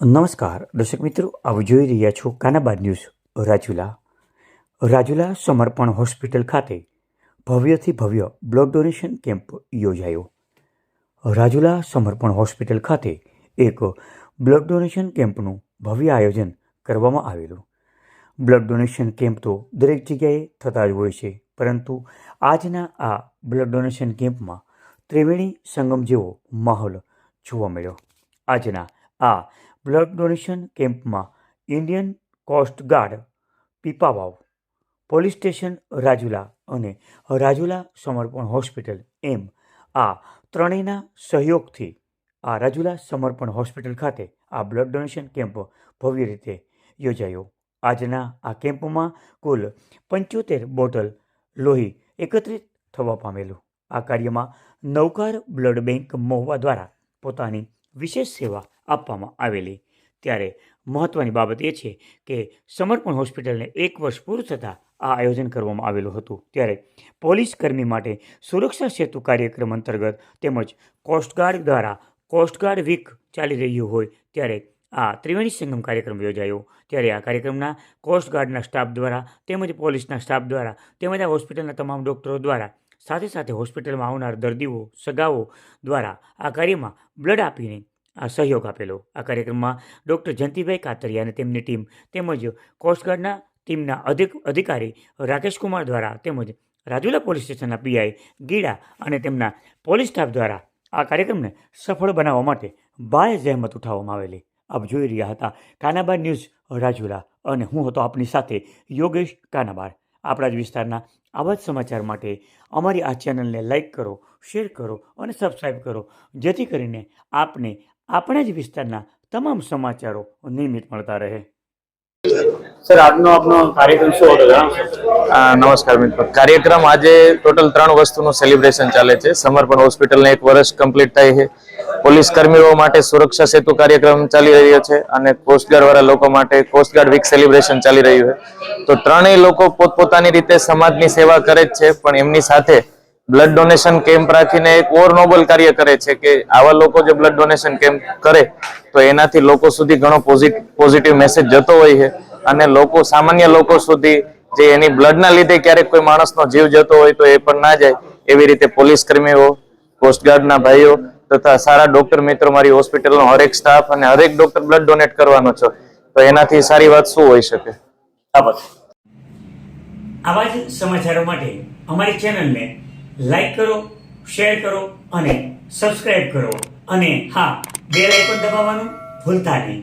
નમસ્કાર, દર્શક મિત્રો, આપ જોઈ રહ્યા છો કાનાબાદ ન્યૂઝ, રાજુલા. રાજુલા સમર્પણ હોસ્પિટલ ખાતે ભવ્યથી ભવ્ય બ્લડ ડોનેશન કેમ્પ યોજાયો. રાજુલા સમર્પણ હોસ્પિટલ ખાતે એક બ્લડ ડોનેશન કેમ્પનું ભવ્ય આયોજન કરવામાં આવેલું. બ્લડ ડોનેશન કેમ્પ તો દરેક જગ્યાએ થતા જ હોય છે, પરંતુ આજના આ બ્લડ ડોનેશન કેમ્પમાં ત્રિવેણી સંગમ જેવો માહોલ જોવા મળ્યો. આજના આ બ્લડ ડોનેશન કેમ્પમાં Indian coast guard Pipavav, police station Rajula અને રાજુલા સમર્પણ હોસ્પિટલ એમ આ ત્રણેયના સહયોગથી આ રાજુલા સમર્પણ હોસ્પિટલ ખાતે આ બ્લડ ડોનેશન કેમ્પ ભવ્ય રીતે યોજાયો. આજના આ કેમ્પમાં કુલ પંચોતેર બોટલ લોહી એકત્રિત થવા પામેલું. આ કાર્યમાં નવકાર બ્લડ બેંક મહુવા દ્વારા પોતાની વિશેષ સેવા આપવામાં આવેલી. ત્યારે મહત્ત્વની બાબત એ છે કે સમર્પણ હોસ્પિટલને એક વર્ષ પૂરું થતાં આ આયોજન કરવામાં આવેલું હતું. ત્યારે પોલીસ કર્મી માટે સુરક્ષા સેતુ કાર્યક્રમ અંતર્ગત તેમજ કોસ્ટગાર્ડ દ્વારા કોસ્ટગાર્ડ વીક ચાલી રહ્યું હોય ત્યારે આ ત્રિવેણી સંગમ કાર્યક્રમ યોજાયો. ત્યારે આ કાર્યક્રમના કોસ્ટગાર્ડના સ્ટાફ દ્વારા તેમજ પોલીસના સ્ટાફ દ્વારા તેમજ આ હોસ્પિટલના તમામ ડૉક્ટરો દ્વારા સાથે સાથે હોસ્પિટલમાં આવનાર દર્દીઓ, સગાઓ દ્વારા આ કાર્યમાં બ્લડ આપીને આ સહયોગ આપેલો. આ કાર્યક્રમમાં ડૉક્ટર જયંતિભાઈ કાતરિયા અને તેમની ટીમ તેમજ કોસ્ટગાર્ડના ટીમના અધિક, અધિકારી રાકેશકુમાર દ્વારા તેમજ રાજુલા પોલીસ સ્ટેશનના પીઆઈ ગીડા અને તેમના પોલીસ સ્ટાફ દ્વારા આ કાર્યક્રમને સફળ બનાવવા માટે ભારે જહેમત ઉઠાવવામાં આવેલી. આપ જોઈ રહ્યા હતા કાનાબાર ન્યૂઝ રાજુલા અને હું હતો આપની સાથે યોગેશ કાનાબાર. આપણા જ વિસ્તારના આવા જ સમાચાર માટે અમારી આ ચેનલને લાઇક કરો, શેર કરો અને સબસ્ક્રાઈબ કરો. જેથી કરીને આપને આપણા જ વિસ્તારના તમામ સમાચારો નિયમિત મળતા રહે. સર, આજનો આપનો કાર્યક્રમ શું હતો નમસ્કાર મિત્રો. કાર્યક્રમ આજે ટોટલ ત્રણ વસ્તુનું સેલિબ્રેશન ચાલે છે. સમર્પણ હોસ્પિટલને એક વર્ષ કમ્પ્લીટ થાય છે. પોલીસ કર્મીઓ માટે સુરક્ષા સેતુ કાર્યક્રમ ચાલી રહ્યો છે અને કોસ્ટગાર્ડ વાળા લોકો માટે કોસ્ટગાર્ડ વીક સેલિબ્રેશન ચાલી રહ્યું છે. તો ત્રણેય લોકો પોતપોતાની રીતે સમાજની સેવા કરે જ છે, પણ એમની સાથે બ્લડ ડોનેશન કેમ્પ રાખીને એક ઓર નોબલ કાર્ય કરે છે કે આવા લોકો જે બ્લડ ડોનેશન કેમ્પ કરે, તો એનાથી લોકો સુધી ઘણો પોઝિટિવ મેસેજ જતો હોય છે. અને લોકો, સામાન્ય લોકો સુધી જે એની બ્લડના લીધે ક્યારેક કોઈ માણસનો જીવ જતો હોય તો એ પણ ના જાય એવી રીતે પોલીસ કર્મીઓ કોસ્ટગાર્ડના ભાઈઓ તથા સારા ડોક્ટર મિત્રો મારી હોસ્પિટલનો હરેક સ્ટાફ અને હરેક ડોક્ટર બ્લડ ડોનેટ કરવાનો છો, તો એનાથી સારી વાત શું હોઈ શકે? આવા જ સમાચારો માટે અમારી ચેનલને લાઈક કરો, શેર કરો અને સબસ્ક્રાઇબ કરો. અને હા, બેલ આઇકોન દબાવવાનું ભૂલતા નહીં.